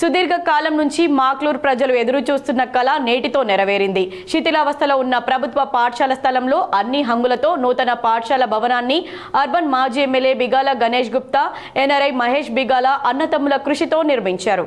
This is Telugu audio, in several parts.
సుదీర్ఘ కాలం నుంచి మాక్లూర్ ప్రజలు ఎదురు చూస్తున్న కళ నేటితో నెరవేరింది. శిథిలావస్థలో ఉన్న ప్రభుత్వ పాఠశాల స్థలంలో అన్ని హంగులతో నూతన పాఠశాల భవనాన్ని అర్బన్ మాజీ ఎమ్మెల్యే బిగాల గణేష్ గుప్తా ఎన్ఆర్ఐ మహేష్ బిగాల అన్నతమ్ముల కృషితో నిర్మించారు.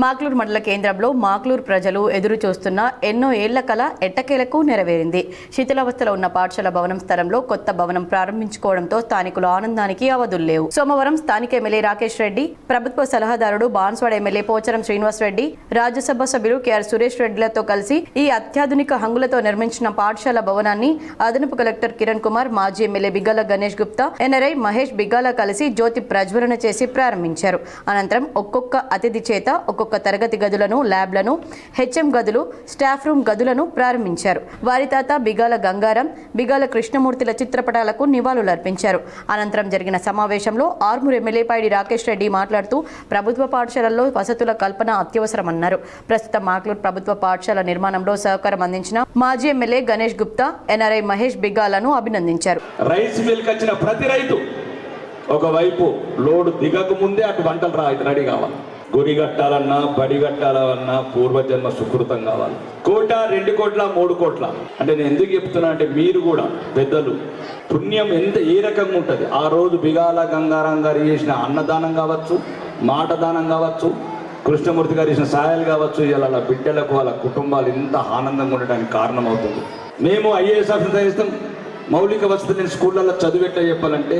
మాక్లూర్ మండల కేంద్రంలో మాక్లూర్ ప్రజలు ఎదురు చూస్తున్న ఎన్నో ఏళ్ళ కళ ఎట్టకేలకు నెరవేరింది. శిథిలావస్థలో ఉన్న పాఠశాల భవనం స్థలంలో కొత్త భవనం ప్రారంభించుకోవడంతో స్థానికులు ఆనందానికి అవధులు లేవు. సోమవారం స్థానిక ఎమ్మెల్యే రాకేష్ రెడ్డి ప్రభుత్వ సలహాదారుడు బాన్స్వాడ ఎమ్మెల్యే పోచారం శ్రీనివాస్ రెడ్డి రాజ్యసభ సభ్యులు కెఆర్ సురేష్ రెడ్డిలతో కలిసి ఈ అత్యాధునిక హంగులతో నిర్మించిన పాఠశాల భవనాన్ని అదనపు కలెక్టర్ కిరణ్ కుమార్ మాజీ ఎమ్మెల్యే బిగ్గాల గణేష్ గుప్తా ఎన్ఆర్ఐ మహేష్ బిగ్గాల కలిసి జ్యోతి ప్రజ్వలన చేసి ప్రారంభించారు. అనంతరం ఒక్కొక్క అతిథి చేత ఒక్కొక్క తరగతి గదులను ల్యాబ్లను హెచ్ఎం గదులు స్టాఫ్ రూమ్ గదులను ప్రారంభించారు. వారి తాత బిగాల గంగారం బిగాల కృష్ణమూర్తిల చిత్రపటాలకు నివాళులర్పించారు. అనంతరం జరిగిన సమావేశంలో ఆర్మూర్ ఎమ్మెల్యేపాడి రాకేష్ రెడ్డి మాట్లాడుతూ ప్రభుత్వ పాఠశాలల్లో వసతుల కల్పన అత్యవసరమన్నారు. ప్రస్తుతం మాక్లూర్ ప్రభుత్వ పాఠశాల నిర్మాణంలో సహకారం అందించిన మాజీ ఎమ్మెల్యే గణేష్ గుప్తా ఎన్ఆర్ఐ మహేష్ బిగాలను అభినందించారు. రైస్ మిల్క్ వచ్చిన ప్రతి రైతు ఒకవైపు లోడు దిగక ముందే అటు వంటలు రా రెడీ కావాలి. గురి కట్టాలన్నా బడి కట్టాలన్నా పూర్వజన్మ సుకృతం కావాలి. కోట రెండు కోట్ల మూడు కోట్ల. అంటే నేను ఎందుకు చెప్తున్నా అంటే మీరు కూడా పెద్దలు పుణ్యం ఎంత ఏ రకంగా ఉంటుంది? ఆ రోజు బిగాల గంగారాం గారు చేసిన అన్నదానం కావచ్చు మాట దానం కావచ్చు కృష్ణమూర్తి గారు చేసిన సహాయాలు కావచ్చు ఇలా బిడ్డలకు వాళ్ళ కుటుంబాలు ఎంత ఆనందంగా ఉండడానికి కారణం అవుతుంది మేము ఐఏఎస్ ఆఫీసర్ చేస్తాం. మౌలిక వసతి నేను స్కూళ్ళల్లో ఎట్లా చెప్పాలంటే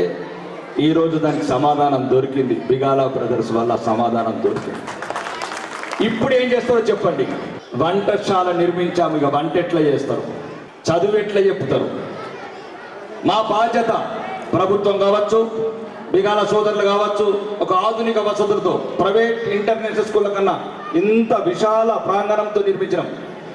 ఈ రోజు దానికి సమాధానం దొరికింది. బిగాల బ్రదర్స్ వల్ల సమాధానం దొరికింది. ఇప్పుడు ఏం చేస్తారో చెప్పండి. వంటశాల నిర్మించాము ఇక వంట ఎట్లా చేస్తారు? చదువు ఎట్లా చెప్తారు? మా బాధ్యత ప్రభుత్వం కావచ్చు బిగాల సోదరులు కావచ్చు ఒక ఆధునిక వసతులతో ప్రైవేట్ ఇంటర్నేషనల్ స్కూళ్ళ కన్నా ఇంత విశాల ప్రాంగణంతో నిర్మించడం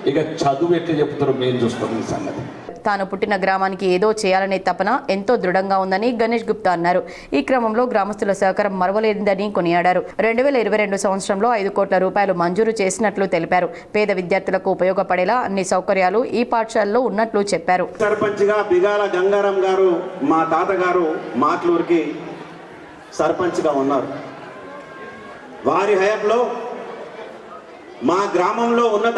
ఇక చదువు ఎట్లా చెప్తారో మేము చూస్తాం ఈ సంగతి. తాను పుట్టిన గ్రామానికి ఏదో చేయాలనే తపన ఎంతో దృఢంగా ఉందని గణేష్ గుప్తా అన్నారు. ఈ క్రమంలో గ్రామస్తుల సహకారం మరవలేదని కొనియాడారు. రెండు వేల ఇరవై రెండు సంవత్సరంలో ఐదు కోట్ల రూపాయలు మంజూరు చేసినట్లు తెలిపారు. పేద విద్యార్థులకు ఉపయోగపడేలా అన్ని సౌకర్యాలు ఈ పాఠశాలలో ఉన్నట్లు చెప్పారు. సర్పంచ్గా బిగాల గంగారాం గారు మా తాతగారు మాట్లూరుకి సర్పంచ్గా ఉన్నారు. వారి హయాంలో మా గ్రామంలో ఉన్నత